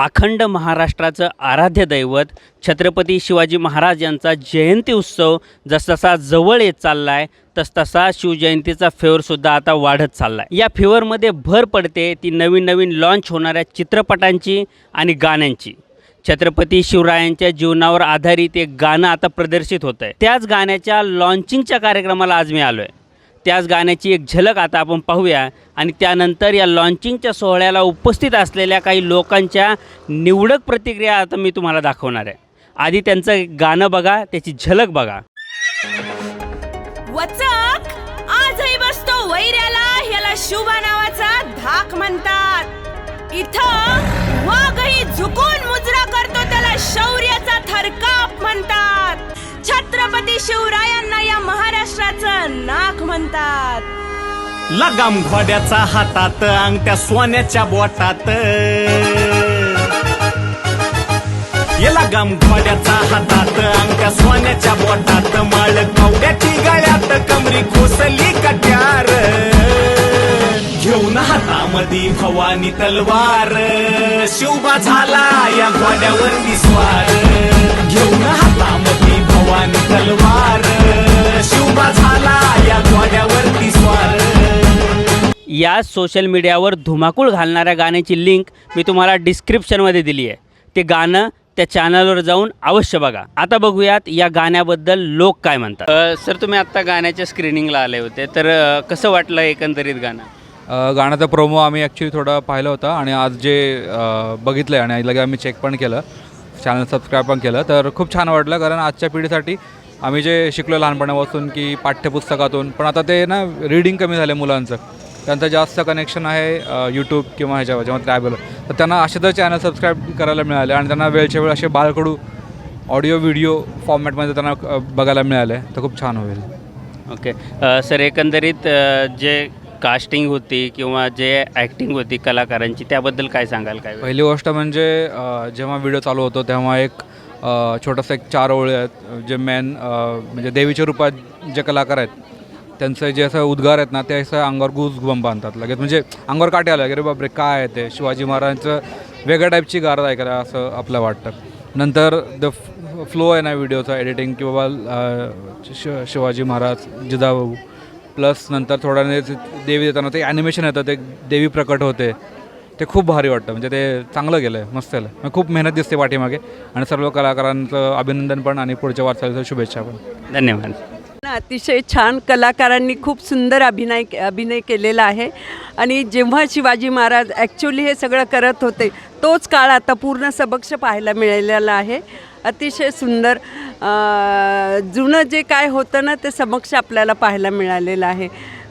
अखंड महाराष्ट्राचं आराध्य दैवत छत्रपती शिवाजी महाराज यांचा जयंती उत्सव जसजसा जवळ येत चालला आहे तसतसा शिवजयंतीचा फेवरसुद्धा आता वाढत चालला आहे या फेवरमध्ये भर पडते ती नवीन नवीन लॉन्च होणाऱ्या चित्रपटांची आणि गाण्यांची. छत्रपती शिवरायांच्या जीवनावर आधारित एक गाणं आता प्रदर्शित होतं आहे त्याच गाण्याच्या लॉन्चिंगच्या कार्यक्रमाला आज मी आलो आहे त्याच गाण्याची एक झलक आता आपण पाहूया. आणि त्यानंतर या लॉन्चिंगच्या सोहळ्याला उपस्थित असलेल्या काही लोकांच्या निवडक प्रतिक्रिया आता मी तुम्हाला दाखवणार आहे. आधी त्यांचं गाणं बघा त्याची झलक बघा. वचक! आजही बसतो वैऱ्याला ह्याला शुभा नावाचा धाक म्हणतात. इथं वाघही झुकून मुजरा करतो त्याला शौर्याचा थरका छत्रपती शिवरायांना या महाराष्ट्राचं नाक म्हणतात. लगाम घोड्याचा हातात अंगठ्या सोन्याच्या बोटात. लगाम घोड्याचा हातात अंगठ्या सोन्याच्या बोटात. माळ कवड्याची गळ्यात कमरी खोसली कट्यार. घेऊन हातामध्ये भवानी तलवार. शिवबा झाला या घोड्यावरती स्वार. घेऊन भवानी तलवार शिवबा झाला या घोड्यावरती स्वार. या सोशल मीडियावर धुमाकूळ घालणाऱ्या गाण्याची लिंक मी तुम्हाला डिस्क्रिप्शनमध्ये दिली आहे. ते गाणं त्या चॅनलवर जाऊन अवश्य बघा. आता बघूयात या गाण्याबद्दल लोक काय म्हणतात. सर तुम्ही आत्ता गाण्याच्या स्क्रीनिंगला आले होते तर कसं वाटलं एकंदरीत गाणं? गाण्याचा प्रोमो आम्ही ॲक्च्युली थोडा पाहिलं होता आणि आज जे बघितलं आहे आणि लगे आम्ही चेक पण केलं चॅनल सबस्क्राईब पण केलं. तर खूप छान वाटलं कारण आजच्या पिढीसाठी आम्ही जे शिकलो लहानपणापासून की पाठ्यपुस्तकातून पण आता ते ना रीडिंग कमी झालं मुलांचं. त्यांचं जास्त कनेक्शन आहे यूट्यूब किंवा ह्याच्यावर जेव्हा ट्रॅव्हल तर त्यांना असे तर चॅनल सबस्क्राईब करायला मिळाले आणि त्यांना वेळच्या वेळ असे बाळकडू ऑडिओ व्हिडिओ फॉर्मॅटमध्ये त्यांना बघायला बघायला मिळाले. तर खूप छान होईल. ओके सर एकंदरीत जे कास्टिंग होती किंवा जे ॲक्टिंग होती कलाकारांची त्याबद्दल काय सांगाल काय? पहिली गोष्ट म्हणजे जेव्हा व्हिडिओ चालू होतो तेव्हा एक छोटंसं एक चार ओळी आहेत जे मेन म्हणजे देवीच्या रूपात जे कलाकार आहेत त्यांचं जे असं उद्गार आहेत ना ते असं अंगावर गुज बंब आणतात लगेच. म्हणजे अंगावर काटे आलं की अरे बापरे काय आहे ते? शिवाजी महाराजांचं वेगळ्या टाईपची गारद ऐकायला असं आपलं वाटतं. नंतर द फ्लो आहे ना व्हिडिओचा एडिटिंग की बाबा शि शिवाजी महाराज जिजाभाऊ प्लस नंतर थोडा ने ते देवी देताना ते ॲनिमेशन येतं ते देवी प्रकट होते. ते खूप भारी वाटतं म्हणजे ते चांगलं गेलं आहे मस्त झालं. म्हणजे खूप मेहनत दिसते पाठीमागे. आणि सर्व कलाकारांचं अभिनंदन पण आणि पुढच्या वाटचालीचं शुभेच्छा पण. धन्यवाद. अतिशय छान कलाकारांनी खूप सुंदर अभिनय अभिनय केलेला आहे. आणि जेव्हा शिवाजी महाराज ॲक्च्युली हे सगळं करत होते तोच काळ आता पूर्ण सबक्ष पाहायला मिळालेला आहे. अतिशय सुंदर जुनं जे काय होतं ना ते समक्ष आपल्याला पाहायला मिळालेलं आहे.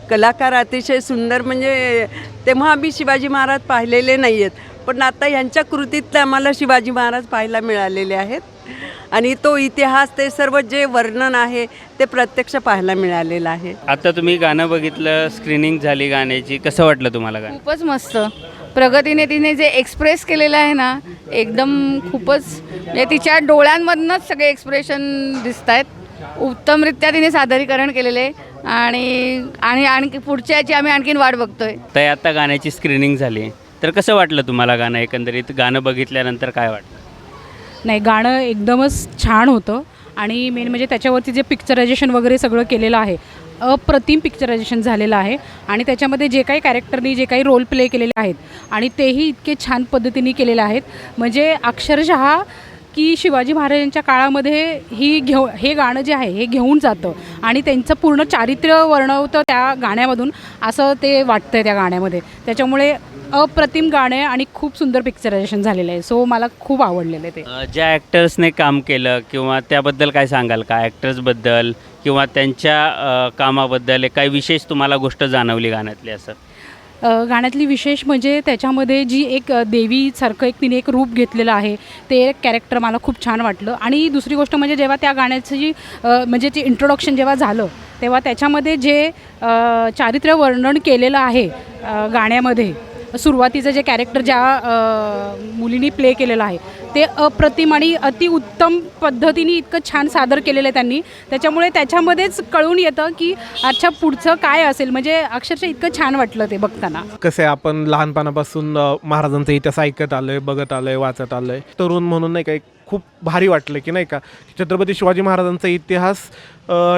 कलाकार अतिशय सुंदर म्हणजे तेव्हा आम्ही शिवाजी महाराज पाहिलेले नाही आहेत पण आता ह्यांच्या कृतीत आम्हाला शिवाजी महाराज पाहायला मिळालेले आहेत. आणि तो इतिहास ते सर्व जे वर्णन आहे ते प्रत्यक्ष पाहायला मिळालेलं आहे. आता तुम्ही गाणं बघितलं स्क्रीनिंग झाली गाण्याची कसं वाटलं तुम्हाला गाणं? खूपच मस्त. प्रगतीने तिने जे एक्सप्रेस केलेलं आहे ना एकदम खूपच म्हणजे तिच्या डोळ्यांमधनंच सगळे एक्सप्रेशन दिसत आहेत उत्तमरित्या तिने सादरीकरण केलेले आहे. आणि आणि आणखी पुढच्या याची आम्ही आणखीन वाट बघतोय. तर आता गाण्याची स्क्रीनिंग झाली तर कसं वाटलं तुम्हाला गाणं एकंदरीत? गाणं बघितल्यानंतर काय वाटलं? नाही गाणं एकदमच छान होतं. आणि मेन म्हणजे त्याच्यावरती जे पिक्चरायझेशन वगैरे सगळं केलेलं आहे अप्रतिम पिक्चरायझेशन झालेलं आहे आणि त्याच्यामध्ये जे काही कॅरेक्टरनी जे काही रोल प्ले केलेले आहेत आणि तेही इतके छान पद्धतीने केलेले आहेत. म्हणजे अक्षरशः की शिवाजी महाराजांच्या काळामध्ये ही घेऊ हे गाणं जे आहे हे घेऊन जातं. आणि त्यांचं पूर्ण चारित्र्य वर्णवतं त्या गाण्यामधून. असं ते वाटतं आहे त्या गाण्यामध्ये. त्याच्यामुळे अप्रतिम गाणं आहे आणि खूप सुंदर पिक्चरायझेशन झालेलं आहे. सो मला खूप आवडलेलं आहे ते. ज्या ॲक्टर्सने काम केलं किंवा त्याबद्दल काय सांगाल का? ॲक्टर्सबद्दल किंवा त्यांच्या कामाबद्दल एक काही विशेष तुम्हाला गोष्ट जाणवली गाण्यातली असं? गाण्यातली विशेष म्हणजे त्याच्यामध्ये जी एक देवीसारखं एक तिने एक रूप घेतलेलं आहे ते एक कॅरेक्टर मला खूप छान वाटलं. आणि दुसरी गोष्ट म्हणजे जेव्हा त्या गाण्याची जी म्हणजे ते इंट्रोडक्शन जेव्हा झालं तेव्हा त्याच्यामध्ये जे चारित्र्य वर्णन केलेलं आहे गाण्यामध्ये सुरुवातीचं जे कॅरेक्टर ज्या मुलींनी प्ले केलेलं आहे ते अप्रतिम आणि अतिउत्तम पद्धतीने इतकं छान सादर केलेलं आहे त्यांनी. त्याच्यामुळे त्याच्यामध्येच कळून येतं की अच्छा पुढचं काय असेल. म्हणजे अक्षरशः इतकं छान वाटलं ते बघताना. कसं आहे आपण लहानपणापासून महाराजांचा इतिहास ऐकत आलोय बघत आलोय वाचत आलोय. तरुण म्हणून नाही का एक खूप भारी वाटलं की नाही का छत्रपती शिवाजी महाराजांचा इतिहास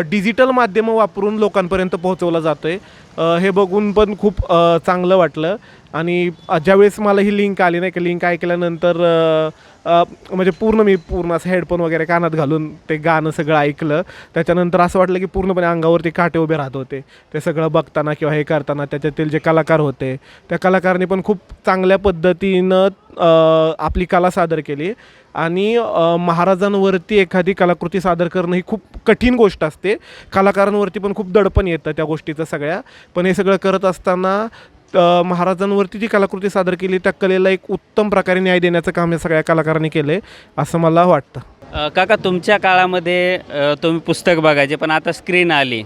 डिजिटल माध्यमं वापरून लोकांपर्यंत पोहोचवला जातो आहे हे बघून पण खूप चांगलं वाटलं. आणि ज्यावेळेस मला ही लिंक आली नाही का लिंक ऐकल्यानंतर म्हणजे पूर्ण मी पूर्ण असं हेडफोन वगैरे कानात घालून ते गाणं सगळं ऐकलं. त्याच्यानंतर असं वाटलं की पूर्णपणे अंगावरती काटे उभे राहत होते. ते सगळं बघताना किंवा हे करताना त्याच्यातील जे कलाकार होते त्या कलाकारांनी पण खूप चांगल्या पद्धतीनं आपली कला सादर केली. आणि महाराजांवरती एखादी कलाकृती सादर करणं ही खूप कठीण गोष्ट असते. कलाकारांवरती पण खूप दडपण येतं त्या गोष्टीचं सगळ्या. पण हे सगळं करत असताना महाराजांवरती जी कलाकृती सादर केली त्या कलेला एक उत्तम प्रकारे न्याय देण्याचं काम या सगळ्या कलाकारांनी केलं आहे असं मला वाटतं. काका तुमच्या काळामध्ये तुम्ही पुस्तक बघायचे पण आता स्क्रीन आली.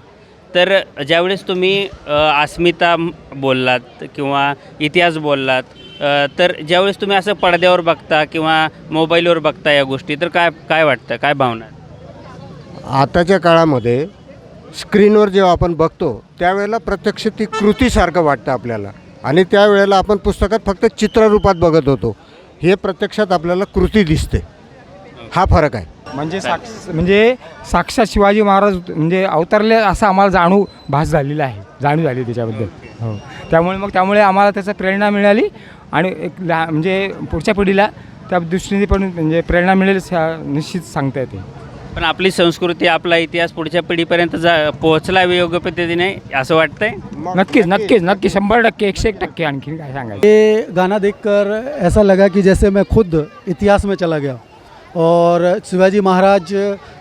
तर ज्यावेळेस तुम्ही अस्मिता बोललात किंवा इतिहास बोललात तर ज्यावेळेस तुम्ही असं पडद्यावर बघता किंवा मोबाईलवर बघता या गोष्टी तर काय काय वाटतं? काय भावना आताच्या काळामध्ये स्क्रीनवर जेव्हा आपण बघतो त्यावेळेला प्रत्यक्ष ती कृतीसारखं वाटतं आपल्याला. आणि त्यावेळेला आपण पुस्तकात फक्त चित्ररूपात बघत होतो. हे प्रत्यक्षात आपल्याला कृती दिसते. हा फरक आहे. म्हणजे साक्ष म्हणजे साक्षात शिवाजी महाराज म्हणजे अवतरले असं आम्हाला जाणू भास झालेला आहे. जाणीव झाली त्याच्याबद्दल. हो. त्यामुळे मग त्यामुळे आम्हाला त्याचा प्रेरणा मिळाली. आणि एक लहा म्हणजे पुढच्या पिढीला त्या दृष्टीने पण म्हणजे प्रेरणा मिळेल सा- निश्चित सांगता येते. पण आपली संस्कृती आपला इतिहास पुढच्या पिढीपर्यंत जा पोहोचला योग्य पद्धतीने असं वाटतंय. नक्कीच नक्कीच नक्की शंभर टक्के एकशे एक टक्के आणखीन काय सांगायचं? ये गाना देखकर ऐसा लगा कि जैसे मैं खुद इतिहास में चला गया और शिवाजी महाराज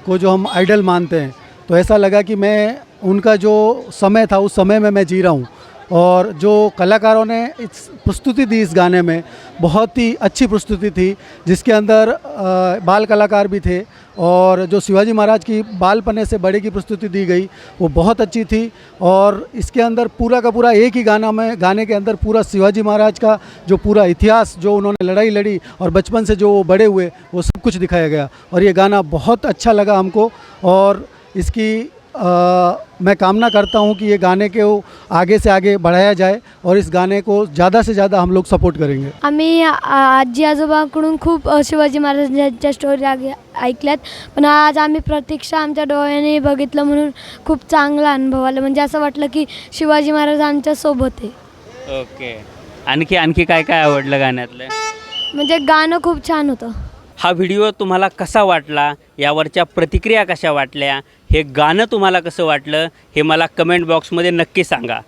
को जो हम आइडल मानते हैं तो ऐसा लगा कि मैं उनका जो समय था उस समय में मैं जी रहा हूँ. और जो कलाकारों ने इस प्रस्तुति दी इस गाने में बहुत ही अच्छी प्रस्तुति थी जिसके अंदर अ, बाल कलाकार भी थे और जो शिवाजी महाराज की बालपने से बड़े की प्रस्तुति दी गई, वो बहुत अच्छी थी। और इसके अंदर पूरा का पूरा एक ही गाना में, गाने के अंदर पूरा शिवाजी महाराज का जो पूरा इतिहास, जो उन्होंने लड़ाई लड़ी और बचपन से जो वो बड़े हुए, वो सब कुछ दिखाया गया। और ये गाना बहुत अच्छा लगा हमको और इसकी अ, मैं कामना करता हूँ कि ये गाने को आगे से आगे बढ़ाया जाए और इस गाने को ज़्यादा से ज़्यादा हम लोग सपोर्ट करेंगे। आम्ही आ- आजी आजोबाकडून खूप अ, शिवाजी महाराजांच्या स्टोरी आगे ऐकल्यात. पण आज आम्ही प्रत्यक्ष आमच्या डोळ्याने बघितलं म्हणून खूप चांगला अनुभव आला. म्हणजे असं वाटलं की शिवाजी महाराज आमच्यासोबत आहे. ओके. आणखी आणखी काय काय आवडलं गाण्यातलं? म्हणजे गाणं खूप छान होतं. हा व्हिडिओ तुम्हाला कसा वाटला? यावरच्या प्रतिक्रिया कशा वाटल्या? हे गाणं तुम्हाला कसं वाटलं? हे मला कमेंट बॉक्समध्ये नक्की सांगा.